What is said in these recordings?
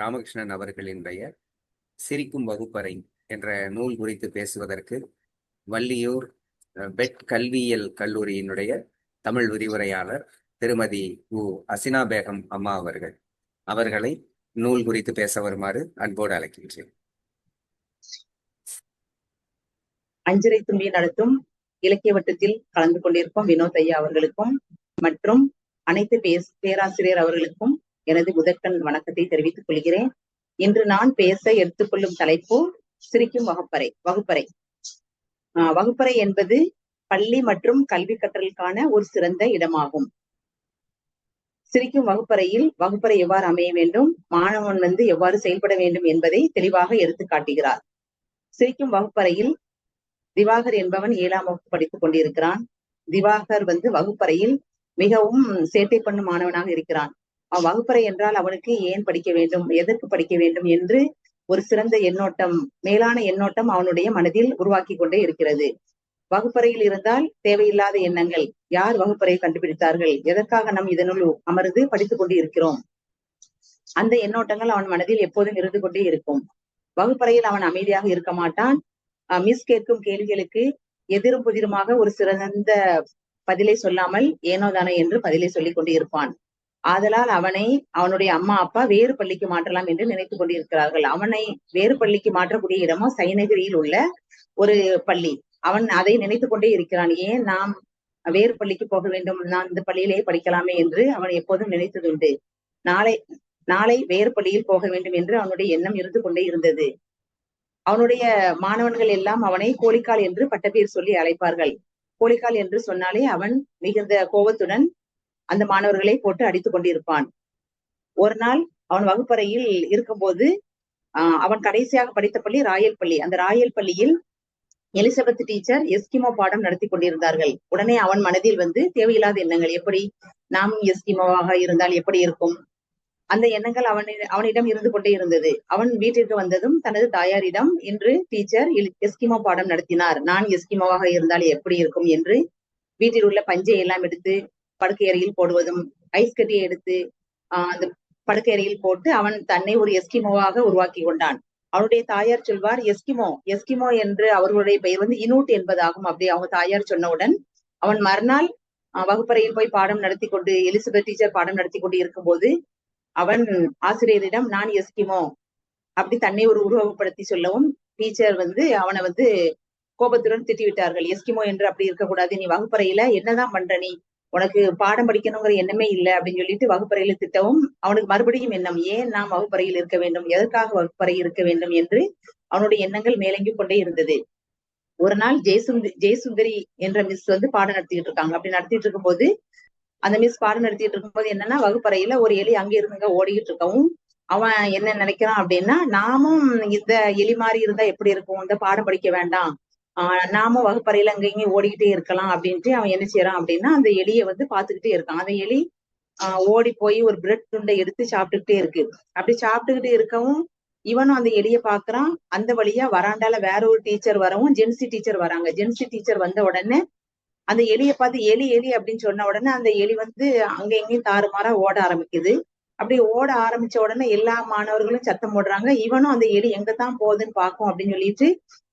ராமகிருஷ்ணன் அவர்களின் பெயர் சிரிக்கும் வகுப்பறை என்ற நூல் குறித்து பேசுவதற்கு வள்ளியூர் பெட் கல்வியியல் கல்லூரியினுடைய தமிழ் விரிவுரையாளர் திருமதி உ. அசினா பேகம் அம்மா அவர்கள். அவர்களை நூல் குறித்து பேச வருமாறு அன்போடு அழைக்கின்றேன். அஞ்சரை தும்பி நடத்தும் இலக்கிய வட்டத்தில் கலந்து கொண்டிருக்கும் வினோத் ஐயா அவர்களுக்கும் மற்றும் அனைத்து பேராசிரியர் அவர்களுக்கும் எனது முதற்கண் வணக்கத்தை தெரிவித்துக் கொள்கிறேன். இன்று நான் பேச எடுத்துக்கொள்ளும் தலைப்பு சிரிக்கும் வகுப்பறை வகுப்பறை. ஆஹ் வகுப்பறை என்பது பள்ளி மற்றும் கல்வி கற்றலுக்கான ஒரு சிறந்த இடமாகும். சிரிக்கும் வகுப்பறையில் வகுப்பறை எவ்வாறு அமைய வேண்டும் மாணவன் வந்து எவ்வாறு செயல்பட வேண்டும் என்பதை தெளிவாக எடுத்து காட்டுகிறார். சிரிக்கும் வகுப்பறையில் திவாகர் என்பவன் ஏழாம் வகுப்பு படித்துக் கொண்டிருக்கிறான். திவாகர் வந்து வகுப்பறையில் மிகவும் சேட்டை பண்ணும் மாணவனாக இருக்கிறான். வகுப்பறை என்றால் அவனுக்கு ஏன் படிக்க வேண்டும்? எதற்கு படிக்க வேண்டும்? என்று ஒரு சிறந்த எண்ணோட்டம் மேலான எண்ணோட்டம் அவனுடைய மனதில் உருவாக்கி கொண்டே இருக்கிறது. வகுப்பறையில் இருந்தால் தேவையில்லாத எண்ணங்கள். யார் வகுப்பறையை கண்டுபிடித்தார்கள்? எதற்காக நாம் இதனுள் அமர்ந்து படித்துக் கொண்டு இருக்கிறோம் அந்த எண்ணோட்டங்கள் அவன் மனதில் எப்போதும் இருந்து கொண்டே இருக்கும். வகுப்பறையில் அவன் அமைதியாக இருக்க மாட்டான். மிஸ் கேட்கும் கேள்விகளுக்கு எதிரும் புதிருமாக ஒரு சிறந்த பதிலை சொல்லாமல் ஏனோதானே என்று பதிலை சொல்லிக் கொண்டு இருப்பான் ஆதலால் அவனை அவனுடைய அம்மா அப்பா வேறு பள்ளிக்கு மாற்றலாம் என்று நினைத்துக் கொண்டிருக்கிறார்கள். அவனை வேறு பள்ளிக்கு மாற்றக்கூடிய இடமோ சைனகிரியில் உள்ள ஒரு பள்ளி. அவன் அதை நினைத்துக் கொண்டே இருக்கிறான். ஏன் நாம் வேறு பள்ளிக்கு போக வேண்டும்? நான் இந்த பள்ளியிலேயே படிக்கலாமே என்று அவன் எப்போதும் நினைத்ததுண்டு. நாளை நாளை வேறு பள்ளியில் போக வேண்டும் என்று அவனுடைய எண்ணம் இருந்து கொண்டே இருந்தது. அவனுடைய மாணவன்கள் எல்லாம் அவனை கோழிக்கால் என்று பட்டப்பேர் சொல்லி அழைப்பார்கள். கோழிக்கால் என்று சொன்னாலே அவன் மிகுந்த கோபத்துடன் அந்த மாணவர்களை போட்டு அடித்துக் கொண்டிருப்பான். ஒரு நாள் அவன் வகுப்பறையில் இருக்கும்போது ஆஹ் அவன் கடைசியாக படித்த பள்ளி ராயல் பள்ளி. அந்த ராயல் பள்ளியில் எலிசபெத் டீச்சர் எஸ்கிமோ பாடம் நடத்தி கொண்டிருந்தார்கள். உடனே அவன் மனதில் வந்து தேவையில்லாத எண்ணங்கள். எப்படி நாம் எஸ்கிமோவாக இருந்தால் எப்படி இருக்கும்? அந்த எண்ணங்கள் அவன் அவனிடம் இருந்து கொண்டே இருந்தது. அவன் வீட்டிற்கு வந்ததும் தனது தாயாரிடம் இன்று டீச்சர் எஸ்கிமோ பாடம் நடத்தினார். நான் எஸ்கிமோவாக இருந்தால் எப்படி இருக்கும் என்று வீட்டில் உள்ள பஞ்சை எல்லாம் எடுத்து படுக்கை அறையில் போடுவதும் ஐஸ் கட்டியை எடுத்து ஆஹ் அந்த படுக்கை அறையில் போட்டு அவன் தன்னை ஒரு எஸ்கிமோவாக உருவாக்கி கொண்டான். அவனுடைய தாயார் சொல்வார் எஸ்கிமோ எஸ்கிமோ என்று அவர்களுடைய பெயர் வந்து இனூட் என்பதாகும். அப்படி அவங்க தாயார் சொன்னவுடன் அவன் மறுநாள் வகுப்பறையில் போய் பாடம் நடத்தி கொண்டு எலிசபெத் டீச்சர் பாடம் நடத்தி கொண்டு இருக்கும்போது அவன் ஆசிரியரிடம் நான் எஸ்கிமோ அப்படி தன்னை ஒரு உருவகப்படுத்தி சொல்லவும் டீச்சர் வந்து அவனை வந்து கோபத்துடன் திட்டிவிட்டார்கள். எஸ்கிமோ என்று அப்படி இருக்கக்கூடாது. நீ வகுப்பறையில என்னதான் பண்ற நீ? உனக்கு பாடம் படிக்கணுங்கிற எண்ணமே இல்லை அப்படின்னு சொல்லிட்டு வகுப்பறையில திட்டவும் அவனுக்கு மறுபடியும் எண்ணம் ஏன் நாம் வகுப்பறையில் இருக்க வேண்டும்? எதற்காக வகுப்பறை இருக்க வேண்டும் என்று அவனுடைய எண்ணங்கள் மேலங்கி கொண்டே இருந்தது. ஒரு நாள் ஜெயசுந்தரி ஜெயசுந்தரி என்ற மிஸ் வந்து பாடம் நடத்திட்டு இருக்காங்க. அப்படி நடத்திட்டு இருக்கும் போது அந்த மிஸ் பாடம் நடத்திட்டு இருக்கும்போது என்னன்னா வகுப்பறையில ஒரு எலி அங்க இருந்துங்க ஓடிக்கிட்டு இருக்கவும் அவன் என்ன நினைக்கிறான் அப்படின்னா நாமும் இந்த எலி மாதிரி இருந்தா எப்படி இருக்கும்? இந்த பாடம் படிக்க வேண்டாம். ஆஹ் நாம வகுப்பறையில அங்க இங்கேயும் ஓடிக்கிட்டே இருக்கலாம் அப்படின்ட்டு அவன் என்ன செய்யறான் அப்படின்னா அந்த எலியை வந்து பாத்துக்கிட்டே இருக்கான். அந்த எலி ஆஹ் ஓடி போய் ஒரு பிரெட் துண்டை எடுத்து சாப்பிட்டுக்கிட்டே இருக்கு. அப்படி சாப்பிட்டுக்கிட்டே இருக்கவும் இவனும் அந்த எலிய பாக்குறான் அந்த வழியா வராண்டால வேற ஒரு டீச்சர் வரவும் ஜென்சி டீச்சர் வராங்க. ஜென்சி டீச்சர் வந்த உடனே அந்த எலிய பார்த்து எலி எலி அப்படின்னு சொன்ன உடனே அந்த எலி வந்து அங்க எங்கேயும் தாறுமாறா ஓட ஆரம்பிக்குது. அப்படி ஓட ஆரம்பிச்ச உடனே எல்லா மாணவர்களும் சத்தம் போடுறாங்க. இவனும் அந்த எலி எங்கதான் போகுதுன்னு பாக்கும் அப்படின்னு சொல்லிட்டு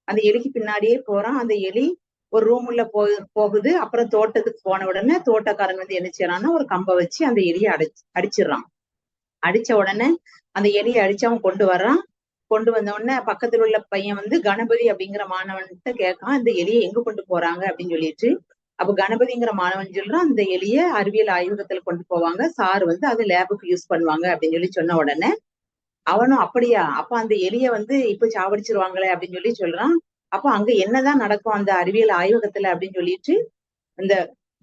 அந்த எலிக்கு பின்னாடியே போறான். அந்த எலி ஒரு ரூம் உள்ள போ போகுது. அப்புறம் தோட்டத்துக்கு போன உடனே தோட்டக்காரன் வந்து என்ன செய்யறான்னா ஒரு கம்பை வச்சு அந்த எலியை அடிச்சு அடிச்சிடுறான். அடிச்ச உடனே அந்த எலியை அடிச்சு அவன் கொண்டு வர்றான். கொண்டு வந்த உடனே பக்கத்துல உள்ள பையன் வந்து கணபதி அப்படிங்கிற மாணவன்கிட்ட கேட்கான் இந்த எலியை எங்க கொண்டு போறாங்க? அப்படின்னு சொல்லிட்டு. அப்ப கணபதிங்கிற மாணவன் சொல்றான் அந்த எலிய அறிவியல் ஆய்வகத்துல கொண்டு போவாங்க. சார் வந்து அது லேபுக்கு யூஸ் பண்ணுவாங்க. அப்படின்னு சொல்லி சொன்ன உடனே அவனும் அப்படியா? அப்ப அந்த எலிய வந்து இப்ப சாவடிச்சிருவாங்களே அப்படின்னு சொல்லி சொல்றான். அப்ப அங்க என்னதான் நடக்கும் அந்த அறிவியல் ஆய்வகத்துல அப்படின்னு சொல்லிட்டு அந்த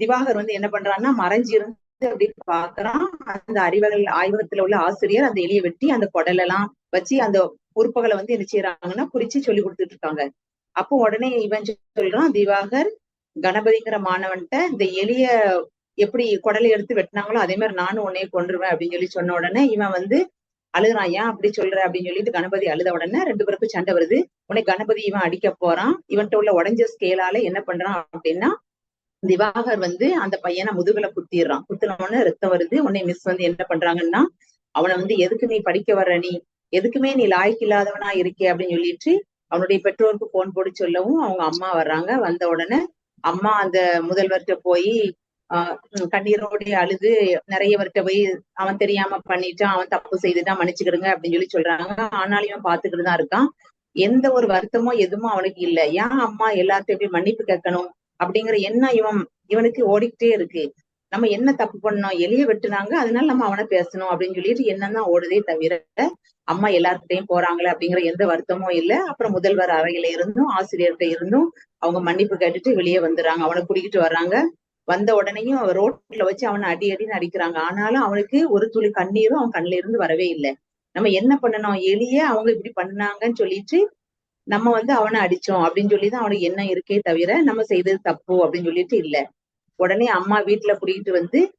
திவாகர் வந்து என்ன பண்றான்னா மறைஞ்சு இருந்து அப்படின்னு பாக்குறான் அந்த அறிவியல் ஆய்வகத்துல உள்ள ஆசிரியர் அந்த எலியை வெட்டி அந்த குடலெல்லாம் வச்சு அந்த உறுப்புகளை வந்து என்ன செய்யறாங்கன்னா குறிச்சு சொல்லி கொடுத்துட்டு இருக்காங்க. அப்போ உடனே இவன் சொல்றான் திவாகர் கணபதிங்கிற மாணவன்கிட்ட இந்த எலிய எப்படி குடலை எடுத்து வெட்டினாங்களோ அதே மாதிரி நானும் உன்னைய கொண்டுருவேன் அப்படின்னு சொல்லி சொன்ன உடனே இவன் வந்து அழுகுறான் ஏன் அப்படி சொல்ற? அப்படின்னு சொல்லிட்டு கணபதி அழுத உடனே ரெண்டு பேருக்கும் சண்டை வருது. உடனே கணபதி இவன் அடிக்க போறான். இவன்கிட்ட உள்ள உடஞ்ச ஸ்கேலால என்ன பண்றான் அப்படின்னா திவாகர் வந்து அந்த பையனை முதுகுல குத்திடுறான். குத்தின உடனே ரத்தம் வருது. உடனே மிஸ் வந்து என்ன பண்றாங்கன்னா அவனை வந்து எதுக்கு நீ படிக்க வர்ற நீ? எதுக்குமே நீ லாய்க்கு இல்லாதவனா இருக்கே? அப்படின்னு சொல்லிட்டு அவனுடைய பெற்றோருக்கு போன் போட்டு சொல்லவும் அவங்க அம்மா வர்றாங்க. வந்த உடனே அம்மா அந்த முதல்வர்கிட்ட போய் கண்ணீரோடு அழுது நிறையவர்கிட்ட போய் அவன் தெரியாம பண்ணிட்டான் அவன் தப்பு செய்துட்டான் மன்னிச்சுக்கிடுங்க அப்படின்னு சொல்லி சொல்றாங்க. ஆனாலும் இவன் பாத்துக்கிட்டு தான் இருக்கான். எந்த ஒரு வருத்தமோ எதுவும் அவனுக்கு இல்ல. ஏன் அம்மா எல்லாத்தையும் போய் மன்னிப்பு கேட்கணும் அப்படிங்கிற எண்ணம் இவன் இவனுக்கு ஓடிக்கிட்டே இருக்கு. நம்ம என்ன தப்பு பண்ணோம் எளிய வெட்டுனாங்க அதனால நம்ம அவனை பேசணும் அப்படின்னு சொல்லிட்டு என்னன்னா ஓடுதே தவிர அம்மா எல்லார்கிட்டையும் போறாங்களே அப்படிங்கிற எந்த வருத்தமும் இல்ல. அப்புறம் முதல்வர் அறையில இருந்தும் ஆசிரியர்கிட்ட இருந்தும் அவங்க மன்னிப்பு கேட்டுட்டு வெளியே வந்துடுறாங்க. அவனை குடிக்கிட்டு வர்றாங்க. வந்த உடனேயும் ரோட்ல வச்சு அவனை அடி அடின்னு அடிக்கிறாங்க. ஆனாலும் அவனுக்கு ஒரு துளி கண்ணீரும் அவன் கண்ணில இருந்து வரவே இல்லை. நம்ம என்ன பண்ணணும்? எளிய அவங்க இப்படி பண்ணாங்கன்னு சொல்லிட்டு நம்ம வந்து அவனை அடிச்சோம் அப்படின்னு சொல்லிதான் அவனுக்கு என்ன இருக்கே தவிர நம்ம செய்தது தப்பு அப்படின்னு சொல்லிட்டு இல்ல. உடனே அம்மா வீட்டுல கூட்டிகிட்டு வந்து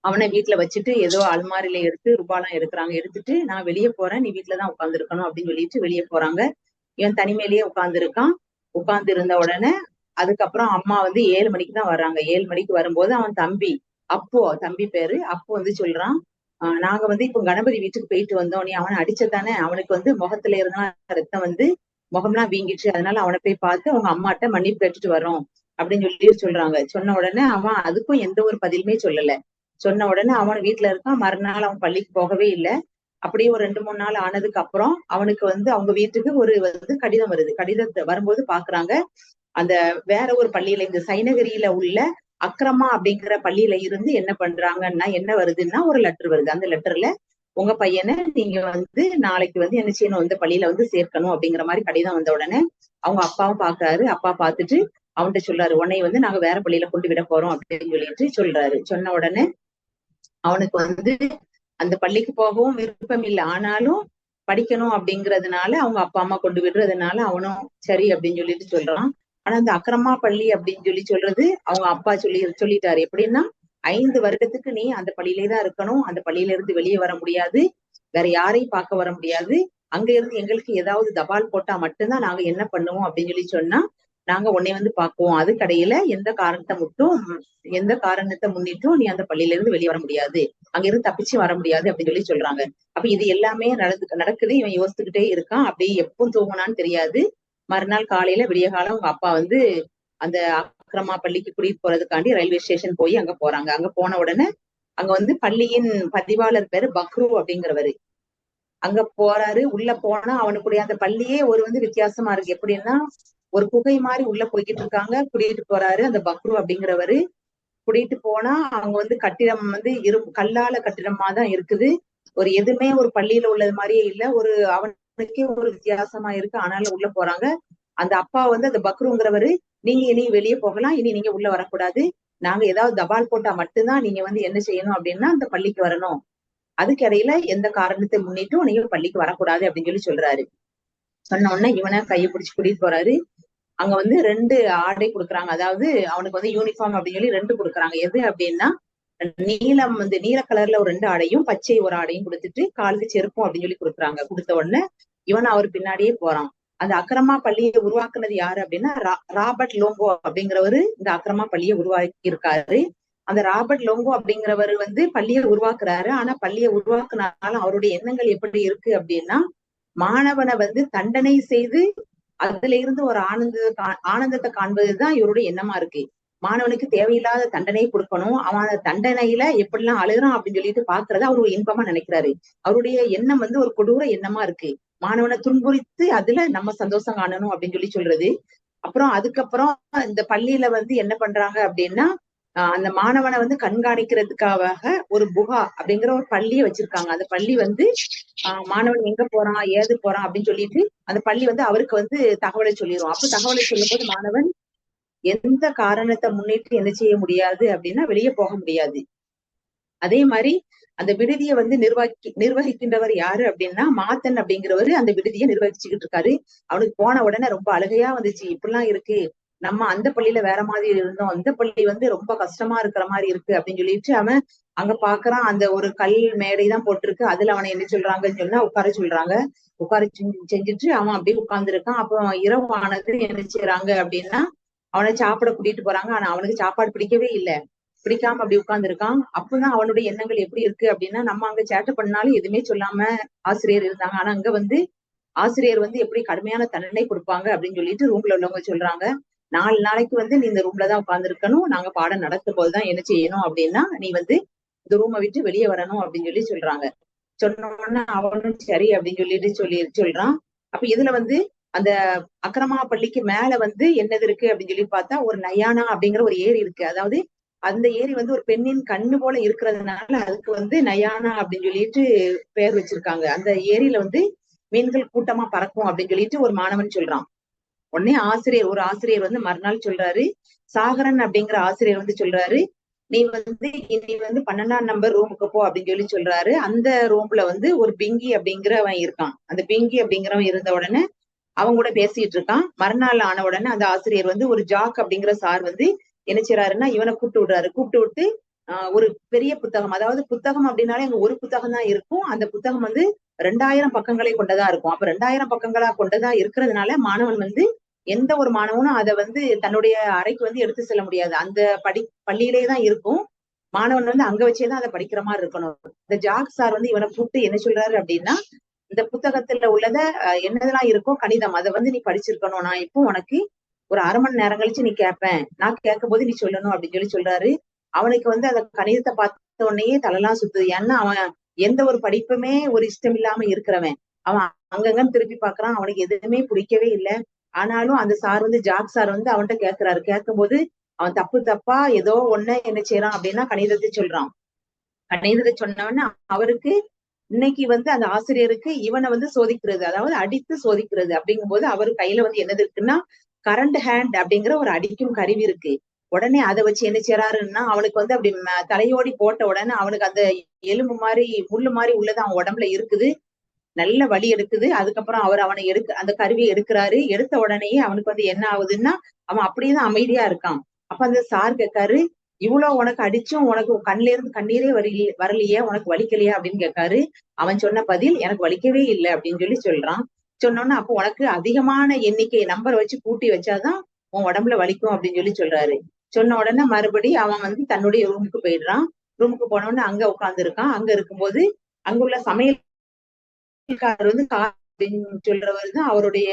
அவனை வீட்டுல வச்சுட்டு ஏதோ அல்மாரில எடுத்து ரூபாலாம் எடுக்கிறாங்க. எடுத்துட்டு நான் வெளியே போறேன். நீ வீட்டுலதான் உட்காந்துருக்கணும் அப்படின்னு சொல்லிட்டு வெளியே போறாங்க. இவன் தனிமையிலேயே உட்காந்துருக்கான் உட்கார்ந்து இருந்த உடனே அதுக்கப்புறம் அம்மா வந்து ஏழு மணிக்கு தான் வர்றாங்க. ஏழு மணிக்கு வரும்போது அவன் தம்பி அப்போ தம்பி பேரு அப்போ வந்து சொல்றான் நாங்க வந்து இப்போ கணபதி வீட்டுக்கு போயிட்டு வந்தோம். நீ அவனை அடிச்சதானே அவனுக்கு வந்து முகத்துல இருந்தா ரத்தம் வந்து முகம்லாம் வீங்கிச்சு அதனால அவனை போய் பார்த்து அவங்க அம்மாட்ட மன்னிப்பு கேட்டுட்டு வரோம். அப்படின்னு சொல்லி சொல்றாங்க. சொன்ன உடனே அவன் அதுக்கும் எந்த ஒரு பதிலுமே சொல்லல. சொன்ன உடனே அவன் வீட்டுல இருக்கான். மறுநாள் அவன் பள்ளிக்கு போகவே இல்லை. அப்படியே ஒரு ரெண்டு மூணு நாள் ஆனதுக்கு அப்புறம் அவனுக்கு வந்து அவங்க வீட்டுக்கு ஒரு வந்து கடிதம் வருது. கடிதத்தை வரும்போது பாக்குறாங்க. அந்த வேற ஒரு பள்ளியில இந்த சைனகிரியில உள்ள அக்ரமா அப்படிங்கிற பள்ளியில இருந்து என்ன பண்றாங்கன்னா என்ன வருதுன்னா ஒரு லெட்டர் வருது. அந்த லெட்டர்ல உங்க பையனை நீங்க வந்து நாளைக்கு வந்து என்ன செய்யணும்? இந்த பள்ளியில வந்து சேர்க்கணும் அப்படிங்கிற மாதிரி கடிதம் வந்த உடனே அவங்க அப்பாவும் பாக்குறாரு. அப்பா பார்த்துட்டு அவன்கிட்ட சொல்றாரு உன்னை வந்து நாங்க வேற பள்ளியில கொண்டு விட போறோம் அப்படின்னு சொல்லிட்டு சொல்றாரு. சொன்ன உடனே அவனுக்கு வந்து அந்த பள்ளிக்கு போகவும் விருப்பம் இல்லை. ஆனாலும் படிக்கணும் அப்படிங்கறதுனால அவங்க அப்பா அம்மா கொண்டு விடுறதுனால அவனும் சரி அப்படின்னு சொல்லிட்டு சொல்றான். ஆனா அந்த அக்கிரமா பள்ளி அப்படின்னு சொல்லி சொல்றது அவங்க அப்பா சொல்லி சொல்லிட்டாரு. எப்படின்னா ஐந்து வருடத்துக்கு நீ அந்த பள்ளியிலே தான் இருக்கணும். அந்த பள்ளியில இருந்து வெளியே வர முடியாது. வேற யாரையும் பார்க்க வர முடியாது. அங்க இருந்து எங்களுக்கு ஏதாவது தபால் போட்டா மட்டும்தான் நாங்க என்ன பண்ணுவோம் அப்படின்னு சொல்லி சொன்னா நாங்க உன்னை வந்து பாக்குவோம் அது கடையில எந்த காரணத்தை மட்டும் எந்த காரணத்தை முன்னிட்டும் நீ அந்த பள்ளியில இருந்து வெளியே வர முடியாது. அங்க இருந்து தப்பிச்சு வர முடியாது அப்படின்னு சொல்லி சொல்றாங்க. அப்ப இது எல்லாமே நடந்து நடக்குது. இவன் யோசித்துக்கிட்டே இருக்கான். அப்படியே எப்போ தூங்கினான்னு தெரியாது. மறுநாள் காலையில விடிய காலம் அப்பா வந்து அந்த அக்கிரமா பள்ளிக்கு கூட்டிட்டு போறதுக்காண்டி ரயில்வே ஸ்டேஷன் போய் அங்க போறாங்க. அங்க போன உடனே அங்க வந்து பள்ளியின் பதிவாளர் பேரு பக்ரு அப்படிங்கிறவரு. அங்க போறாரு. உள்ள போனா அவனுக்குடைய அந்த பள்ளியே ஒரு வந்து வித்தியாசமா இருக்கு. எப்படின்னா ஒரு குகை மாதிரி உள்ள போய்கிட்டு இருக்காங்க. குடியிட்டு போறாரு அந்த பக்ரு அப்படிங்கிறவரு. குடியிட்டு போனா அவங்க வந்து கட்டிடம் வந்து இரு கல்லால கட்டிடமா தான் இருக்குது. ஒரு எதுவுமே ஒரு பள்ளியில உள்ளது மாதிரியே இல்ல. ஒரு அவனுக்கே ஒரு வித்தியாசமா இருக்கு. ஆனாலும் உள்ள போறாங்க. அந்த அப்பா வந்து அந்த பக்ருங்கிறவரு நீங்க இனி வெளியே போகலாம். இனி நீங்க உள்ள வரக்கூடாது. நாங்க ஏதாவது தபால் போட்டா மட்டும்தான் நீங்க வந்து என்ன செய்யணும் அப்படின்னா அந்த பள்ளிக்கு வரணும். அதுக்கு இடையில எந்த காரணத்தை முன்னிட்டும் நீங்க பள்ளிக்கு வரக்கூடாது அப்படின்னு சொல்லி சொல்றாரு. சொன்ன உடனே இவனை கையை பிடிச்சி கூட்டிட்டு போறாரு. அங்க வந்து ரெண்டு ஆடை கொடுக்குறாங்க. அதாவது அவனுக்கு வந்து யூனிஃபார்ம் அப்படின்னு சொல்லி ரெண்டு கொடுக்குறாங்க. எது அப்படின்னா நீலம் வந்து நீல கலர்ல ஒரு ரெண்டு ஆடையும் பச்சை ஒரு ஆடையும் கொடுத்துட்டு காலுக்கு செருப்பும் அப்படின்னு சொல்லி கொடுக்குறாங்க. கொடுத்த உடனே இவன் அவர் பின்னாடியே போறான். அந்த அக்கிரமா பள்ளியை உருவாக்குனது யாரு அப்படின்னா ராபர்ட் லோங்கோ அப்படிங்கிறவரு இந்த அக்கிரமா பள்ளியை உருவாக்கி இருக்காரு அந்த ராபர்ட் லோங்கோ அப்படிங்கிறவர் வந்து பள்ளியை உருவாக்குறாரு. ஆனா பள்ளியை உருவாக்குனாலும் அவருடைய எண்ணங்கள் எப்படி இருக்கு அப்படின்னா மாணவனை வந்து தண்டனை செய்து அதுல இருந்து ஒரு ஆனந்த ஆனந்தத்தை காண்பதுதான் இவருடைய எண்ணமா இருக்கு. மாணவனுக்கு தேவையில்லாத தண்டனை கொடுக்கணும். அவன் அந்த தண்டனையில எப்படிலாம் அழுகிறான் அப்படின்னு சொல்லிட்டு பாக்குறத ஒரு இன்பமா நினைக்கிறாரு. அவருடைய எண்ணம் வந்து ஒரு கொடூர எண்ணமா இருக்கு. மாணவனை துன்புறித்து அதுல நம்ம சந்தோஷம் காணணும் அப்படின்னு சொல்லி சொல்றது. அப்புறம் அதுக்கப்புறம் இந்த பள்ளியில வந்து என்ன பண்றாங்க அப்படின்னா அந்த மாணவனை வந்து கண்காணிக்கிறதுக்காக ஒரு புகா அப்படிங்கிற ஒரு பள்ளியை வச்சிருக்காங்க. அந்த பள்ளி வந்து ஆஹ் மாணவன் எங்க போறான் ஏது போறான் அப்படின்னு சொல்லிட்டு அந்த பள்ளி வந்து அவருக்கு வந்து தகவலை சொல்லிடும் அப்ப தகவலை சொல்லும் போது மாணவன் எந்த காரணத்தை முன்னிட்டு என்ன செய்ய முடியாது அப்படின்னா வெளியே போக முடியாது. அதே மாதிரி அந்த விடுதியை வந்து நிர்வகி நிர்வகிக்கின்றவர் யாரு அப்படின்னா மாத்தன் அப்படிங்கிறவரு அந்த விடுதியை நிர்வகிச்சுக்கிட்டு இருக்காரு. அவனுக்கு போன உடனே ரொம்ப அழுகையா வந்துச்சு. இப்படிலாம் இருக்கு. நம்ம அந்த பள்ளியில வேற மாதிரி இருந்தோம். அந்த பள்ளி வந்து ரொம்ப கஷ்டமா இருக்கிற மாதிரி இருக்கு அப்படின்னு சொல்லிட்டு அவன் அங்க பாக்குறான். அந்த ஒரு கல் மேடை தான் போட்டிருக்கு. அதுல அவனை என்ன சொல்றாங்கன்னு சொன்னா உட்கார சொல்றாங்க. உட்கார செஞ்சுட்டு அவன் அப்படியே உட்கார்ந்துருக்கான். அப்புறம் இரவு ஆனது என்ன செய்யறாங்க அப்படின்னா அவனை சாப்பிட கூட்டிட்டு போறாங்க. ஆனா அவனுக்கு சாப்பாடு பிடிக்கவே இல்லை. பிடிக்காம அப்படி உட்கார்ந்து இருக்கான். அப்பதான் அவனுடைய எண்ணங்கள் எப்படி இருக்கு அப்படின்னா நம்ம அங்க சேட்டை பண்ணாலும் எதுவுமே சொல்லாம ஆசிரியர் இருந்தாங்க. ஆனா அங்க வந்து ஆசிரியர் வந்து எப்படி கடுமையான தண்டனை கொடுப்பாங்க அப்படின்னு சொல்லிட்டு ரூம்ல உள்ளவங்க சொல்றாங்க. நாலு நாளைக்கு வந்து நீ இந்த ரூம்ல தான் உட்காந்துருக்கணும் நாங்க பாடம் நடத்தும் போதுதான் என்ன செய்யணும் அப்படின்னா நீ வந்து இந்த ரூமை விட்டு வெளியே வரணும் அப்படின்னு சொல்லி சொல்றாங்க. சொன்ன உடனே அவனும் சரி அப்படின்னு சொல்லிட்டு சொல்லி சொல்றான். அப்ப இதுல வந்து அந்த அக்கிரமா பள்ளிக்கு மேல வந்து என்னது இருக்கு அப்படின்னு சொல்லி பார்த்தா ஒரு நயானா அப்படிங்கிற ஒரு ஏரி இருக்கு. அதாவது அந்த ஏரி வந்து ஒரு பெண்ணின் கண்ணு போல இருக்கிறதுனால அதுக்கு வந்து நயானா அப்படின்னு சொல்லிட்டு பேர் வச்சிருக்காங்க. அந்த ஏரியில வந்து மீன்கள் கூட்டமா பறக்கும் அப்படின்னு சொல்லிட்டு ஒரு மாணவன் சொல்றான். உடனே ஆசிரியர் ஒரு ஆசிரியர் வந்து மறுநாள் சொல்றாரு சாகரன் அப்படிங்கிற ஆசிரியர் வந்து சொல்றாரு நீ வந்து இனி வந்து பன்னெண்டாம் நம்பர் ரூமுக்கு போ அப்படின்னு சொல்லி சொல்றாரு. அந்த ரூம்ல வந்து ஒரு பிங்கி அப்படிங்கிறவன் இருக்கான். அந்த பிங்கி அப்படிங்கிறவன் இருந்த உடனே அவங்க கூட பேசிட்டு இருக்கான். மறுநாள் ஆன உடனே அந்த ஆசிரியர் வந்து ஒரு ஜாக் அப்படிங்கிற சார் வந்து என்ன செய்யறாருன்னா இவனை கூப்பிட்டு விடுறாரு. கூப்பிட்டு விட்டு ஆஹ் ஒரு பெரிய புத்தகம் அதாவது புத்தகம் அப்படின்னாலே அங்க ஒரு புத்தகம் தான் இருக்கும். அந்த புத்தகம் வந்து ரெண்டாயிரம் பக்கங்களை கொண்டதா இருக்கும். அப்ப ரெண்டாயிரம் பக்கங்களா கொண்டதா இருக்கிறதுனால மாணவன் வந்து எந்த ஒரு மாணவனும் அதை வந்து தன்னுடைய அறைக்கு வந்து எடுத்து செல்ல முடியாது. அந்த படி பள்ளியிலே தான் இருக்கும். மாணவன் வந்து அங்க வச்சேதான் அதை படிக்கிற மாதிரி இருக்கணும். இந்த ஜாக் சார் வந்து இவனை கூப்பிட்டு என்ன சொல்றாரு அப்படின்னா இந்த புத்தகத்துல உள்ளத என்னதெல்லாம் இருக்கோ கணிதம். அதை வந்து நீ படிச்சிருக்கணும். நான் இப்போ உனக்கு ஒரு அரை மணி நேரம் கழிச்சு நீ கேட்பேன் நான் கேட்கும் போது நீ சொல்லணும் அப்படின்னு சொல்லி சொல்றாரு. அவனுக்கு வந்து அந்த கணிதத்தை பார்த்த உடனேயே தலைலாம் சுத்துது. ஏன்னா அவன் எந்த ஒரு படிப்புமே ஒரு இஷ்டம் இல்லாம இருக்கிறவன். அவன் அங்கங்கன்னு திருப்பி பாக்குறான் அவனுக்கு எதுவுமே பிடிக்கவே இல்லை. ஆனாலும் அந்த சார் வந்து ஜாக் சார் வந்து அவன்கிட்ட கேட்கிறாரு. கேட்கும்போது அவன் தப்பு தப்பா ஏதோ ஒண்ணு என்ன செய்யறான் அப்படின்னா கணிதத்தை சொல்றான். கணிதத்தை சொன்னவன அவருக்கு இன்னைக்கு வந்து அந்த ஆசிரியருக்கு இவனை வந்து சோதிக்கிறது அதாவது அடித்து சோதிக்கிறது அப்படிங்கும்போது அவர் கையில வந்து என்னது இருக்குன்னா கரண்ட் ஹேண்ட் அப்படிங்கிற ஒரு அடிக்கும் கருவி இருக்கு. உடனே அதை வச்சு என்ன செய்யறாருன்னா அவனுக்கு வந்து அப்படி தலையோடி போட்ட உடனே அவனுக்கு அந்த எலும்பு மாதிரி முள்ளு மாதிரி உள்ளது அவன் உடம்புல இருக்குது. நல்ல வலி எடுக்குது. அதுக்கப்புறம் அவர் அவனை எடுக்க அந்த கருவியை எடுக்கிறாரு. எடுத்த உடனேயே அவனுக்கு வந்து என்ன ஆகுதுன்னா அவன் அப்படியேதான் அமைதியா இருக்கான். அப்ப அந்த சார் கேட்காரு இவ்வளவு உனக்கு அடிச்சும் உனக்கு கண்ணுல இருந்து கண்ணீரே வரலையே வரலையே உனக்கு வலிக்கலையா அப்படின்னு கேட்காரு. அவன் சொன்ன பதில் எனக்கு வலிக்கவே இல்லை அப்படின்னு சொல்லி சொல்றான். சொன்னோன்னா அப்போ உனக்கு அதிகமான எண்ணிக்கை நம்பர் வச்சு கூட்டி வச்சாதான் உன் உடம்புல வலிக்கும் அப்படின்னு சொல்லி சொல்றாரு. சொன்ன உடனே மறுபடி அவன் வந்து தன்னுடைய ரூமுக்கு போயிடுறான். ரூமுக்கு போனோடனே அங்க உட்கார்ந்து இருக்கான் அங்க இருக்கும்போது அங்குள்ள சமையல்காரர் வந்து சொல்றவர் தான் அவருடைய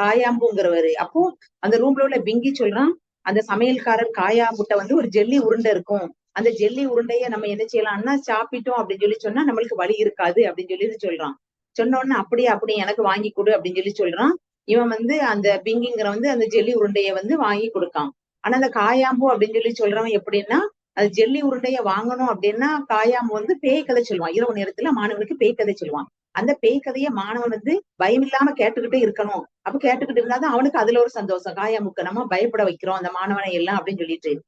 காயாம்புங்கிறவரு. அப்போ அந்த ரூம்ல உள்ள பிங்கி சொல்றான் அந்த சமையல்காரர் காயாம்புட்ட வந்து ஒரு ஜெல்லி உருண்டை இருக்கும். அந்த ஜெல்லி உருண்டைய நம்ம என்ன செய்யலாம்னா சாப்பிட்டோம் அப்படின்னு சொல்லி சொன்னா நம்மளுக்கு வலி இருக்காது அப்படின்னு சொல்லி சொல்றான். சொன்ன உடனே அப்படியே அப்படியே எனக்கு வாங்கி கொடு அப்படின்னு சொல்லி சொல்றான். இவன் வந்து அந்த பிங்கிங்கிற வந்து அந்த ஜெல்லி உருண்டைய வந்து வாங்கி கொடுக்கான். ஆனா அந்த காயாம்பு அப்படின்னு சொல்லி சொல்றவன் எப்படின்னா அது ஜெல்லி உருண்டைய வாங்கணும் அப்படின்னா காயாம்பு வந்து பேய் கதை சொல்லுவான். இரவு நேரத்துல மாணவனுக்கு பேய் கதை சொல்லுவான். அந்த பேய் கதையை மாணவன் வந்து பயம் இல்லாம கேட்டுக்கிட்டே இருக்கணும். அப்ப கேட்டுக்கிட்டு இருந்தாதான் அவனுக்கு அதுல ஒரு சந்தோஷம். காயமுக்க நம்ம பயப்பட வைக்கிறோம் அந்த மாணவனை எல்லாம் அப்படின்னு சொல்லிட்டு.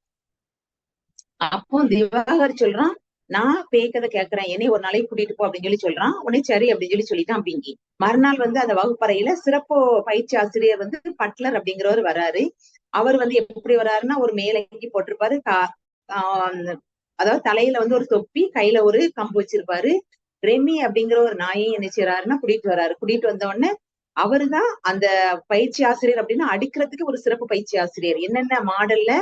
அப்போ திவாகர் சொல்றான் நான் பேய் கதை கேட்கறேன் என்னை ஒரு நாளைக்கு கூட்டிட்டு போ அப்படின்னு சொல்லி சொல்றான். உடனே சரி அப்படின்னு சொல்லி சொல்லிட்டான் பிங்கி. மறுநாள் வந்து அந்த வகுப்பறையில சிறப்பு பயிற்சி ஆசிரியர் வந்து பட்லர் அப்படிங்கிறவர் வராரு. அவர் வந்து எப்படி வராருன்னா ஒரு மேலங்கி போட்டிருப்பாரு. கா- ஆஹ் அதாவது தலையில வந்து ஒரு தொப்பி கையில ஒரு கம்பு வச்சிருப்பாரு. ரெமி அப்படிங்கிற ஒரு நாயை என்ன செய்யறாருன்னா கூட்டிட்டு வராரு கூட்டிட்டு வந்த உடனே அவருதான் அந்த பயிற்சி ஆசிரியர் அப்படின்னா அடிக்கிறதுக்கு ஒரு சிறப்பு பயிற்சி ஆசிரியர். என்னென்ன மாடல்ல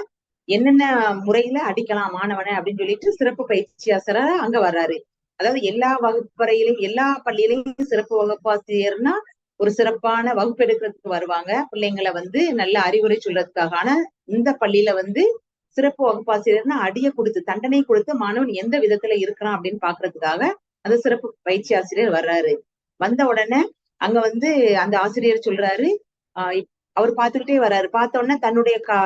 என்னென்ன முறையில அடிக்கலாம் மாணவனை அப்படின்னு சொல்லிட்டு சிறப்பு பயிற்சி ஆசிரியர் அங்க வர்றாரு. அதாவது எல்லா வகுப்பறையிலும் எல்லா பள்ளியிலையும் சிறப்பு வகுப்பாசிரியர்னா ஒரு சிறப்பான வகுப்பு எடுக்கிறதுக்கு வருவாங்க. பிள்ளைங்களை வந்து நல்ல அறிவுரை சொல்றதுக்காக. ஆனா இந்த பள்ளியில வந்து சிறப்பு வகுப்பாசிரியர்னா அடிய கொடுத்து தண்டனை கொடுத்து மாணவன் எந்த விதத்துல இருக்கிறான் அப்படின்னு பாக்குறதுக்காக அந்த சிறப்பு பயிற்சி ஆசிரியர் வர்றாரு. வந்த உடனே அங்க வந்து அந்த ஆசிரியர் சொல்றாரு ஆஹ் அவர் பார்த்துக்கிட்டே வர்றாரு. பார்த்த உடனே தன்னுடைய கா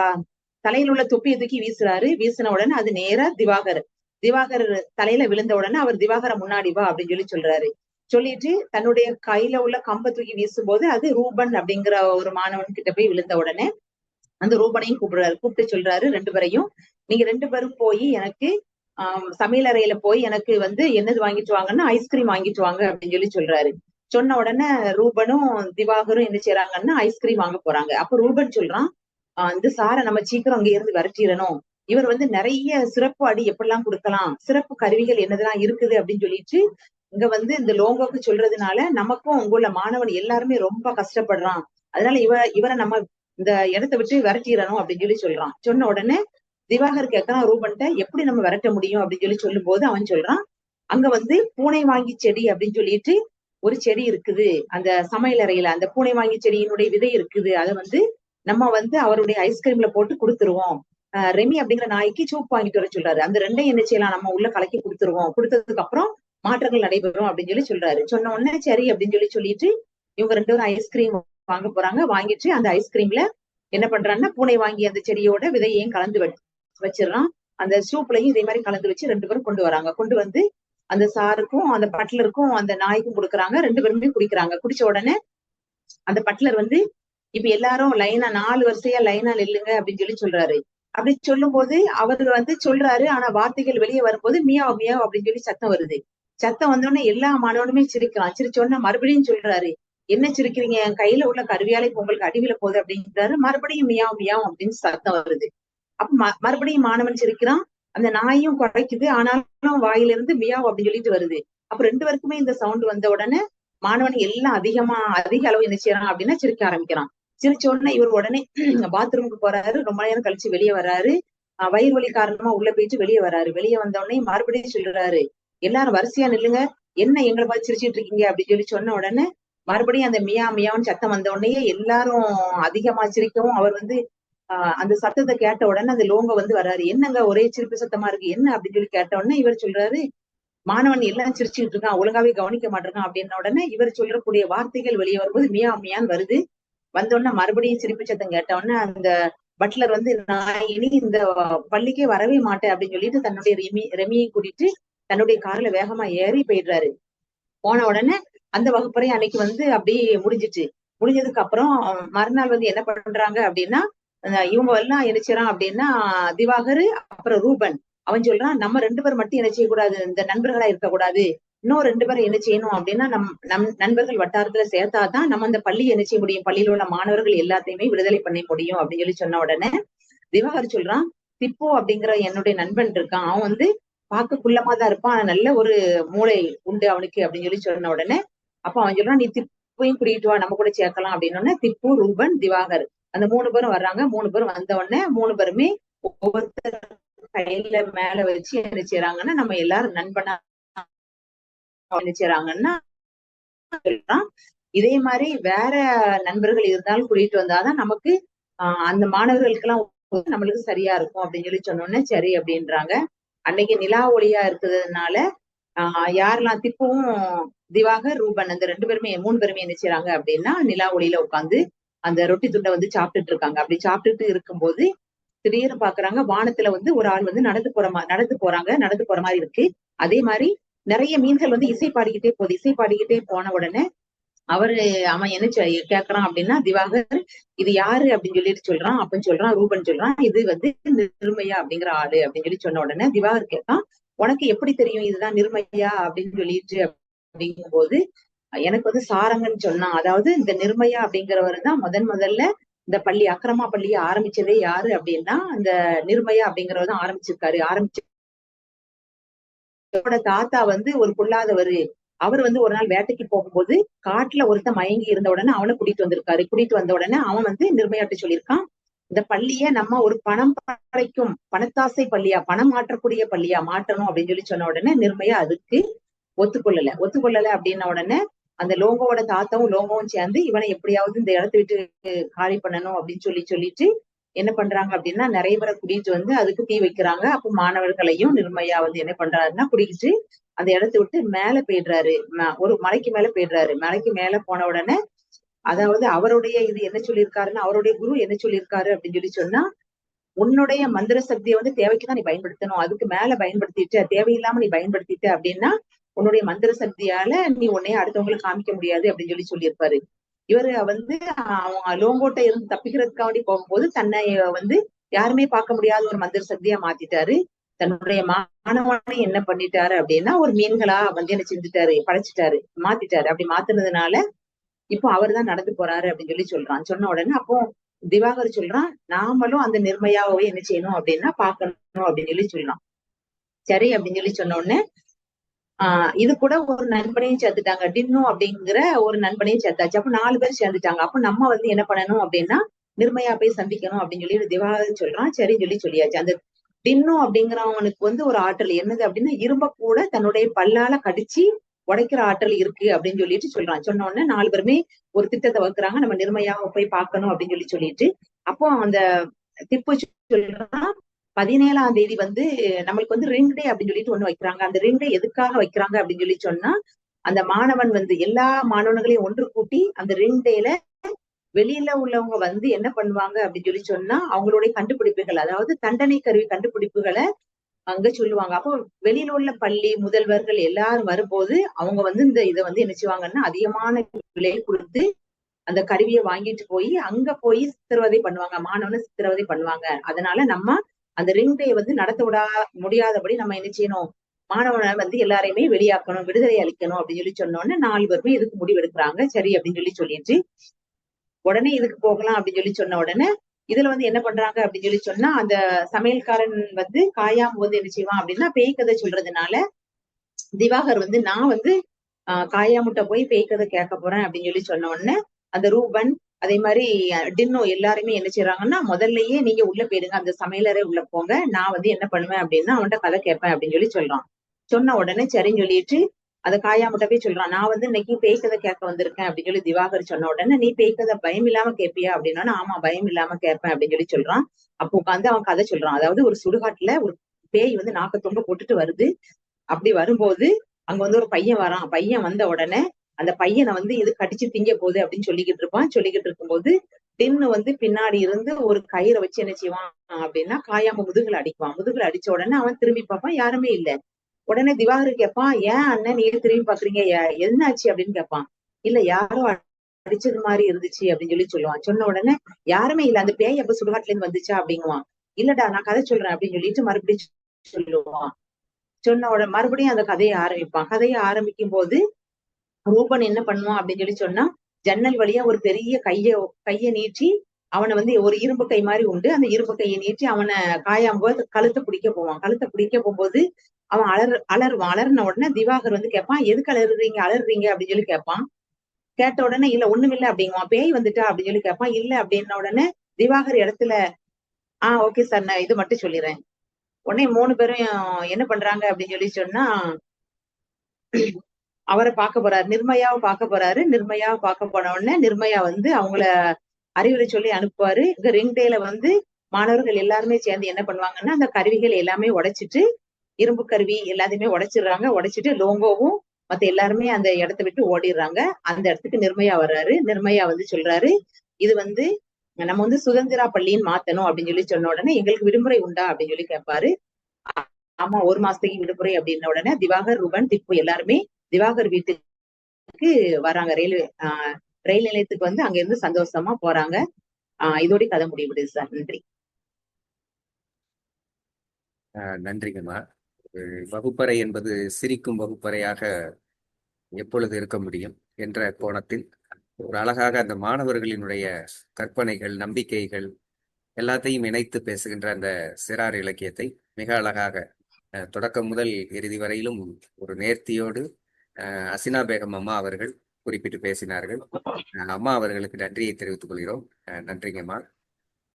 தலையில் உள்ள தொப்பியை தூக்கி வீசுறாரு. வீசின உடனே அது நேரா திவாகர். திவாகர் தலையில விழுந்த உடனே அவர் திவாகர முன்னாடி வா அப்படின்னு சொல்லி சொல்றாரு. சொல்லிட்டு தன்னுடைய கையில உள்ள கம்பை தூக்கி வீசும்போது அது ரூபன் அப்படிங்கிற ஒரு மாணவன் கிட்ட போய் விழுந்த உடனே அந்த ரூபனையும் கூப்பிடுறாரு. கூப்பிட்டு சொல்றாரு ரெண்டு பேரையும். நீங்க ரெண்டு பேரும் போய் எனக்கு ஆஹ் போய் எனக்கு வந்து என்னது வாங்கிட்டு வாங்கன்னா ஐஸ்கிரீம் வாங்கிட்டு வாங்க அப்படின்னு சொல்லி சொல்றாரு. சொன்ன உடனே ரூபனும் திவாகரும் என்ன செய்யறாங்கன்னா ஐஸ்கிரீம் வாங்க போறாங்க. அப்ப ரூபன் சொல்றான் இந்த சாரை நம்ம சீக்கிரம் அங்க இருந்து விரட்டிடணும். இவர் வந்து நிறைய சிறப்பு அடி எப்படிலாம் கொடுக்கலாம் சிறப்பு கருவிகள் என்னதெல்லாம் இருக்குது? அப்படின்னு சொல்லிட்டு இங்க வந்து இந்த லோங்கோக்கு சொல்றதுனால நமக்கும் உங்களுள்ள உள்ள மாணவன் எல்லாருமே ரொம்ப கஷ்டப்படுறான். அதனால இவ இவரை நம்ம இந்த இடத்த விட்டு விரட்டிடணும் அப்படின்னு சொல்லி சொல்றான். சொன்ன உடனே திவாகர் கேட்கறான் ரூபன்ட்ட எப்படி நம்ம விரட்ட முடியும் அப்படின்னு சொல்லி சொல்லும் போது அவன் சொல்றான் அங்க வந்து பூனை வாங்கி செடி அப்படின்னு சொல்லிட்டு ஒரு செடி இருக்குது. அந்த சமையலறையில அந்த பூனை வாங்கி செடியினுடைய விதை இருக்குது. அதை வந்து நம்ம வந்து அவருடைய ஐஸ்கிரீம்ல போட்டு கொடுத்துருவோம். ரெமி அப்படிங்கிற நாய்க்கு சூப் வாங்கிட்டு வர சொல்றாரு. அந்த ரெண்டையும் என்ன செய்யலாம் நம்ம உள்ள கலக்கி கொடுத்துருவோம். கொடுத்ததுக்கு அப்புறம் மாற்றங்கள் நடைபெறும் அப்படின்னு சொல்லி சொல்றாரு. சொன்ன உடனே சரி அப்படின்னு சொல்லி சொல்லிட்டு இவங்க ரெண்டு பேரும் ஐஸ்கிரீம் வாங்க போறாங்க. வாங்கிட்டு அந்த ஐஸ்கிரீம்ல என்ன பண்றாங்கன்னா பூனை வாங்கி அந்த செடியோட விதையையும் கலந்து வச்சு வச்சிடறான் அந்த சூப்லையும் இதே மாதிரி கலந்து வச்சு ரெண்டு பேரும் கொண்டு வராங்க. கொண்டு வந்து அந்த சாருக்கும் அந்த பட்லருக்கும் அந்த நாய்க்கும் கொடுக்குறாங்க. ரெண்டு பேருமே குடிக்கிறாங்க. குடிச்ச உடனே அந்த பட்லர் வந்து இப்ப எல்லாரும் லைனா நாலு வரிசையா லைனா நில்லுங்க அப்படின்னு சொல்லி சொல்றாரு. அப்படி சொல்லும் போது அவர் வந்து சொல்றாரு ஆனா வார்த்தைகள் வெளியே வரும்போது மியா மியாவ் அப்படின்னு சொல்லி சத்தம் வருது. சத்தம் வந்தோடனே எல்லா மாணவனுமே சிரிக்கிறான். சிரிச்ச உடனே மறுபடியும் சொல்றாரு என்ன சிரிக்கிறீங்க? என் கையில உள்ள கருவியாலை உங்களுக்கு அடிவில போகுது அப்படின்றாரு. மறுபடியும் மியா மியா அப்படின்னு சத்தம் வருது. அப்ப மறுபடியும் மாணவன் சிரிக்கிறான். அந்த நாயும் குறைக்குது. ஆனாலும் வாயிலிருந்து மியாவ் அப்படின்னு சொல்லிட்டு வருது. அப்ப ரெண்டு பேருக்குமே இந்த சவுண்ட் வந்த உடனே மாணவன் எல்லாம் அதிகமா அதிக அளவு என்ன செய்யறான் அப்படின்னா சிரிக்க ஆரம்பிக்கிறான். சிரிச்ச உடனே இவர் உடனே பாத்ரூமுக்கு போறாரு. ரொம்ப நேரம் கழிச்சு வெளியே வர்றாரு. வயிறு வலி காரணமா உள்ள போயிட்டு வெளியே வர்றாரு. வெளியே வந்த உடனே மறுபடியும் சொல்றாரு எல்லாரும் வரிசையா நில்லுங்க. என்ன எங்களை பார்த்து சிரிச்சிட்டு இருக்கீங்க? அப்படின்னு சொல்லி சொன்ன உடனே மறுபடியும் அந்த மியா மியான்னு சத்தம் வந்த உடனே எல்லாரும் அதிகமா சிரிக்கவும் அவர் வந்து ஆஹ் அந்த சத்தத்தை கேட்ட உடனே அந்த லோங்க வந்து வராரு. என்னங்க ஒரே சிரிப்பு சத்தமா இருக்கு? என்ன அப்படின்னு சொல்லி கேட்ட உடனே இவர் சொல்றாரு மாணவன் எல்லாம் சிரிச்சுட்டு இருக்கான் ஒழுங்காவே கவனிக்க மாட்டிருக்கான் அப்படின்ன உடனே இவர் சொல்லக்கூடிய வார்த்தைகள் வெளியே வரும்போது மியா மியான்னு வருது. வந்த உடனே மறுபடியும் சிரிப்பு சத்தம் கேட்ட உடனே அந்த பட்லர் வந்து நான் இனி இந்த பள்ளிக்கே வரவே மாட்டேன் அப்படின்னு சொல்லிட்டு தன்னுடைய ரெமி ரெமியை கூட்டிட்டு தன்னுடைய கார்ல வேகமா ஏறி போயிடுறாரு. போன உடனே அந்த வகுப்பறை அன்னைக்கு வந்து அப்படியே முடிஞ்சிச்சு முடிஞ்சதுக்கு அப்புறம் மறுநாள் வந்து என்ன பண்றாங்க அப்படின்னா இவங்க எல்லாம் என்ன அப்படின்னா திவாகர் அப்புறம் ரூபன். அவன் சொல்றான் நம்ம ரெண்டு பேர் மட்டும் என்ன செய்யக்கூடாது இந்த நண்பர்களா இருக்கக்கூடாது. இன்னும் ரெண்டு பேரும் என்ன செய்யணும் அப்படின்னா நம் நம் நண்பர்கள் வட்டாரத்துல சேர்த்தாதான் நம்ம அந்த பள்ளி என்ன செய்ய முடியும்? பள்ளியில உள்ள மாணவர்கள் எல்லாத்தையுமே விடுதலை பண்ண முடியும் அப்படின்னு சொல்லி சொன்ன உடனே திவாகர் சொல்றான் திப்பு அப்படிங்கிற என்னுடைய நண்பன் இருக்கான். அவன் வந்து பார்க்க குள்ளமா தான் இருப்பான் நல்ல ஒரு மூளை உண்டு அவனுக்கு அப்படின்னு சொல்லி சொன்ன உடனே அப்ப அவன் சொல்றான் நீ திப்பையும் கூட்டிட்டு வா நம்ம கூட சேர்க்கலாம் அப்படின்னு உடனே திப்பு ரூபன் திவாகர். அந்த மூணு பேரும் வர்றாங்க. மூணு பேரும் வந்த உடனே மூணு பேருமே ஒவ்வொருத்தர் கையில மேல வச்சு என்ன செய்யறாங்கன்னா நம்ம எல்லாரும் நண்பனா என்ன செய்யறாங்கன்னா இதே மாதிரி வேற நண்பர்கள் இருந்தாலும் கூட்டிட்டு வந்தாதான் நமக்கு ஆஹ் அந்த மாணவர்களுக்கு எல்லாம் நம்மளுக்கு சரியா இருக்கும் அப்படின்னு சொல்லி சொன்ன உடனே சரி அப்படின்றாங்க. அன்னைக்கு நிலா ஒளியா இருக்கிறதுனால ஆஹ் யாரெல்லாம் திப்புவும் திவாகர் ரூபன் அந்த ரெண்டு பேருமே மூணு பேருமே என்ன செய்யறாங்க அப்படின்னா நிலா ஒளியில உட்காந்து அந்த ரொட்டி துண்டை வந்து சாப்பிட்டுட்டு இருக்காங்க. அப்படி சாப்பிட்டுட்டு இருக்கும்போது திடீர்னு பாக்குறாங்க வானத்துல வந்து ஒரு ஆள் வந்து நடந்து போற மா நடந்து போறாங்க நடந்து போற மாதிரி இருக்கு. அதே மாதிரி நிறைய மீன்கள் வந்து இசை பாடிக்கிட்டே போகுது. இசை பாடிக்கிட்டே போன உடனே அவரு அவன் என்ன கேக்குறான் அப்படின்னா திவாகர் இது யாரு அப்படின்னு சொல்லிட்டு சொல்றான் அப்பன்னு சொல்றான் ரூபன் சொல்றான் இது வந்து நிர்மையா அப்படிங்கிற ஆளு அப்படின்னு சொல்லி சொன்ன உடனே திவாகர் கேட்கான் உனக்கு எப்படி தெரியும் இதுதான் நிர்மையா அப்படின்னு சொல்லிட்டு அப்படிங்கும்போது எனக்கு வந்து சாரங்கன்னு சொன்னான் அதாவது இந்த நிர்மயா அப்படிங்கிறவர் தான் முதன் முதல்ல இந்த பள்ளி அக்கிரமா பள்ளியை ஆரம்பிச்சதே யாரு அப்படின்னா அந்த நிர்மயா அப்படிங்கிறவர் தான் ஆரம்பிச்சிருக்காரு. ஆரம்பிச்சு தாத்தா வந்து ஒரு பொல்லாதவர். அவர் வந்து ஒரு நாள் வேட்டைக்கு போகும்போது காட்டுல ஒருத்தன் மயங்கி இருந்த உடனே அவனை கூட்டிட்டு வந்திருக்காரு. கூட்டிட்டு வந்த உடனே அவன் வந்து நிர்மயாட்ட சொல்லியிருக்கான் இந்த பள்ளிய நம்ம ஒரு பணம் படைக்கும் பணத்தாசை பள்ளியா பணம் மாற்றக்கூடிய பள்ளியா மாற்றணும் அப்படின்னு சொல்லி சொன்ன உடனே நிர்மயா அதுக்கு ஒத்துக்கொள்ளல. ஒத்துக்கொள்ளல அப்படின்ன உடனே அந்த லோங்கோவோட தாத்தாவும் லோங்கோவும் சேர்ந்து இவனை எப்படியாவது இந்த இடத்த விட்டு காலி பண்ணணும் அப்படின்னு சொல்லி சொல்லிட்டு என்ன பண்றாங்க அப்படின்னா நிறைய பேரை குடிட்டு வந்து அதுக்கு தீ வைக்கிறாங்க. அப்ப மாணவர்களையும் நிர்மயா வந்து என்ன பண்றாருன்னா குடிக்கிட்டு அந்த இடத்த விட்டு மேல போயிடுறாரு. ம- ஒரு மலைக்கு மேல போயிடுறாரு. மலைக்கு மேல போன உடனே அதாவது அவருடைய இது என்ன சொல்லியிருக்காருன்னா அவருடைய குரு என்ன சொல்லியிருக்காரு அப்படின்னு சொல்லி சொன்னா உன்னுடைய மந்திர சக்தியை வந்து தேவைக்குதான் நீ பயன்படுத்தணும். அதுக்கு மேல பயன்படுத்திட்டு தேவையில்லாம நீ பயன்படுத்திட்ட அப்படின்னா உன்னுடைய மந்திர சக்தியால நீ உன்னைய அடுத்தவங்களுக்கு காமிக்க முடியாது அப்படின்னு சொல்லி சொல்லியிருப்பாரு. இவரு வந்து அவங்க லோங்கோட்டை இருந்து தப்பிக்கிறதுக்காண்டி போகும்போது தன்னை வந்து யாருமே பார்க்க முடியாத ஒரு மந்திர சக்தியா மாத்திட்டாரு. தன்னுடைய மாணவனை என்ன பண்ணிட்டாரு அப்படின்னா ஒரு மீன்களா வந்து என்ன செஞ்சுட்டாரு படைச்சிட்டாரு மாத்திட்டாரு. அப்படி மாத்தினதுனால இப்போ அவர் தான் நடந்து போறாரு அப்படின்னு சொல்லி சொல்றான். சொன்ன உடனே அப்போ திவாகர் சொல்றான் நாமளும் அந்த நிர்மயாவை என்ன செய்யணும் அப்படின்னா பாக்கணும் அப்படின்னு சொல்லி சொல்றான். சரி அப்படின்னு சொல்லி சொன்ன உடனே ஆஹ் இது கூட ஒரு நண்பனையும் சேர்த்துட்டாங்க. டின்னு அப்படிங்கிற ஒரு நண்பனையும் சேர்த்தாச்சு. அப்ப நாலு பேர் சேர்ந்துட்டாங்க. அப்ப நம்ம வந்து என்ன பண்ணணும் அப்படின்னா நிர்மையா போய் சந்திக்கணும் அப்படின்னு சொல்லி திவாகர் சொல்றான் சரின்னு சொல்லி சொல்லியாச்சு. அந்த டின்னு அப்படிங்கிறவனுக்கு வந்து ஒரு ஆற்றல் என்னது அப்படின்னா இரும்ப கூட தன்னுடைய பல்லால கடிச்சு உடைக்கிற ஆற்றல் இருக்கு அப்படின்னு சொல்லிட்டு சொல்றான். சொன்ன உடனே நாலு பேருமே ஒரு திட்டத்தை வைக்கிறாங்க நம்ம நிர்மையாக போய் பார்க்கணும் அப்படின்னு சொல்லி சொல்லிட்டு அப்போ அந்த திப்பு சொல்றான் பதினேழாம் தேதி வந்து நம்மளுக்கு வந்து ரிங் டே அப்படின்னு சொல்லிட்டு ஒண்ணு வைக்கிறாங்க. அந்த ரிங் டே எதுக்காக வைக்கிறாங்க அப்படின்னு சொல்லி சொன்னா அந்த மாணவன் வந்து எல்லா மாணவர்களையும் ஒன்று கூட்டி அந்த ரிங் டேல வெளியில உள்ளவங்க வந்து என்ன பண்ணுவாங்க அப்படின்னு சொல்லி சொன்னா அவங்களுடைய கண்டுபிடிப்புகள் அதாவது தண்டனை கருவி கண்டுபிடிப்புகளை அங்க சொல்லுவாங்க. அப்போ வெளியில உள்ள பள்ளி முதல்வர்கள் எல்லாரும் வரும்போது அவங்க வந்து இந்த இதை வந்து என்ன செய்வாங்கன்னா அதிகமான விலை கொடுத்து அந்த கருவியை வாங்கிட்டு போய் அங்க போய் சித்திரவதை பண்ணுவாங்க. மாணவனை சித்திரவதை பண்ணுவாங்க. அதனால நம்ம அந்த ரிங் டே வந்து நடத்த விடா முடியாதபடி நம்ம என்ன செய்யணும்? மாணவனை வந்து எல்லாரையுமே வெளியாக்கணும் விடுதலை அளிக்கணும் அப்படின்னு சொல்லி சொன்னோடனே நாலு பேருமே இதுக்கு முடிவெடுக்கிறாங்க சரி அப்படின்னு சொல்லி சொல்லிட்டு உடனே இதுக்கு போகலாம் அப்படின்னு சொல்லி சொன்ன உடனே இதுல வந்து என்ன பண்றாங்க அப்படின்னு சொல்லி சொன்னா அந்த சமையல்காரன் வந்து காயாம வந்து என்ன செய்வான் அப்படின்னா பேய் கதை சொல்றதுனால திவாகர் வந்து நான் வந்து ஆஹ் காயாமுட்ட போய் பேய் கதை கேட்க போறேன் அப்படின்னு சொல்லி சொன்ன உடனே அந்த ரூபன் அதே மாதிரி டின்னோ எல்லாருமே என்ன செய்யறாங்கன்னா முதல்லயே நீங்க உள்ள போயிடுங்க. அந்த சமையலறை உள்ள போங்க. நான் வந்து என்ன பண்ணுவேன் அப்படின்னா அவன்கிட்ட கதை கேட்பேன் அப்படின்னு சொல்லி சொல்றான். சொன்ன உடனே சரின்னு சொல்லிட்டு அதை காயா மட்டும் போய் சொல்றான். நான் வந்து இன்னைக்கு பேய்க்கதை கேட்க வந்திருக்கேன் அப்படின்னு சொல்லி திவாகர் சொன்ன உடனே நீ பேய்க்கதை பயம் இல்லாம கேட்பியா அப்படின்னா ஆமா பயம் இல்லாம கேட்பேன் அப்படின்னு சொல்லி சொல்றான். அப்போ உட்காந்து அவன் கதை சொல்றான். அதாவது ஒரு சுடுகாட்டுல ஒரு பேய் வந்து நாக்க தொங்க போட்டுட்டு வருது. அப்படி வரும்போது அங்க வந்து ஒரு பையன் வரான். பையன் வந்த உடனே அந்த பையனை வந்து இது கடிச்சு திங்க போகுது அப்படின்னு சொல்லிக்கிட்டு இருப்பான். சொல்லிக்கிட்டு இருக்கும்போது டின்னு வந்து பின்னாடி இருந்து ஒரு கயிறை வச்சு என்ன செய்வான் அப்படின்னா காயாம முதுகுல அடிப்பான் முதுகுல அடிச்ச உடனே அவன் திரும்பி பார்ப்பான். யாருமே இல்ல. உடனே திவாகர் கேட்பான் ஏன் அண்ணன் நீங்க திரும்பி பாக்குறீங்க ஏ- என்னாச்சு? அப்படின்னு கேட்பான். இல்ல யாரோ அடிச்சது மாதிரி இருந்துச்சு அப்படின்னு சொல்லி சொல்லுவான். சொன்ன உடனே யாருமே இல்ல. அந்த பேய் அப்ப சுடுகாட்டுல இருந்து வந்துச்சா? அப்படிங்குவான். இல்லடா நான் கதை சொல்றேன் அப்படின்னு சொல்லிட்டு மறுபடியும் சொல்லுவான். சொன்ன உடனே மறுபடியும் அந்த கதையை ஆரம்பிப்பான். கதையை ஆரம்பிக்கும் போது ரூபன் என்ன பண்ணுவான் அப்படின்னு சொல்லி சொன்னா ஜன்னல் வழியா ஒரு பெரிய கைய கைய நீட்டி அவனை வந்து ஒரு இரும்பு கை மாதிரி உண்டு. அந்த இரும்பு கையை நீட்டி அவனை காயாம்போது கழுத்தை பிடிக்க போவான். கழுத்தை பிடிக்க போகும்போது அவன் அலர் அலறுவான் அலர்ன உடனே திவாகர் வந்து கேட்பான் எதுக்கு அலறுறீங்க? அலறுறீங்க? அப்படின்னு சொல்லி கேட்பான். கேட்ட உடனே இல்ல ஒண்ணுமில்ல அப்படிங்குவான். பேய் வந்துட்டா? அப்படின்னு சொல்லி கேட்பான். இல்ல அப்படின்ன உடனே திவாகர் இடத்துல ஆஹ் ஓகே சார் நான் இது மட்டும் சொல்லிடுறேன் உடனே மூணு பேரும் என்ன பண்றாங்க? அப்படின்னு சொல்லி சொன்னா அவரை பார்க்க போறாரு. நிர்மயாவை பார்க்க போறாரு. நிர்மயாவை பார்க்க போன உடனே நிர்மயா வந்து அவங்கள அறிவுரை சொல்லி அனுப்புவாரு. இங்க ரிங் டேல வந்து மாணவர்கள் எல்லாருமே சேர்ந்து என்ன பண்ணுவாங்கன்னா அந்த கருவிகள் எல்லாமே உடைச்சிட்டு இரும்பு கருவி எல்லாத்தையுமே உடைச்சிடுறாங்க. உடைச்சிட்டு லோங்கோவும் மத்த எல்லாருமே அந்த இடத்த விட்டு ஓடிடுறாங்க. அந்த இடத்துக்கு நிர்மயா வர்றாரு. நிர்மயா வந்து சொல்றாரு இது வந்து நம்ம வந்து சுதந்திரா பள்ளின்னு மாத்தணும் அப்படின்னு சொல்லி சொன்ன உடனே எங்களுக்கு விடுமுறை உண்டா? அப்படின்னு சொல்லி கேட்பாரு. ஆமா ஒரு மாசத்துக்கு விடுமுறை அப்படின்ன உடனே திவாகர் ரூபன் திப்பு எல்லாருமே திவாகர் வீட்டுக்கு வராங்க. ரயில்வே ஆஹ் ரயில் நிலையத்துக்கு வந்து அங்க இருந்து சந்தோஷமா போறாங்க. ஆஹ் இதோட கதை முடிவுடுது சார். நன்றி. நன்றிங்கம்மா. வகுப்பறை என்பது சிரிக்கும் வகுப்பறையாக எப்பொழுது இருக்க முடியும் என்ற கோணத்தில் ஒரு அழகாக அந்த மாணவர்களினுடைய கற்பனைகள் நம்பிக்கைகள் எல்லாத்தையும் இணைத்து பேசுகின்ற அந்த சிறார் இலக்கியத்தை மிக அழகாக அஹ், தொடக்கம் முதல் இறுதி வரையிலும் ஒரு நேர்த்தியோடு அசினா பேகம் அம்மா அவர்கள் குறிப்பிட்டு பேசினார்கள். அஹ், அம்மா அவர்களுக்கு நன்றியை தெரிவித்துக் கொள்கிறோம். நன்றிங்கம்மா.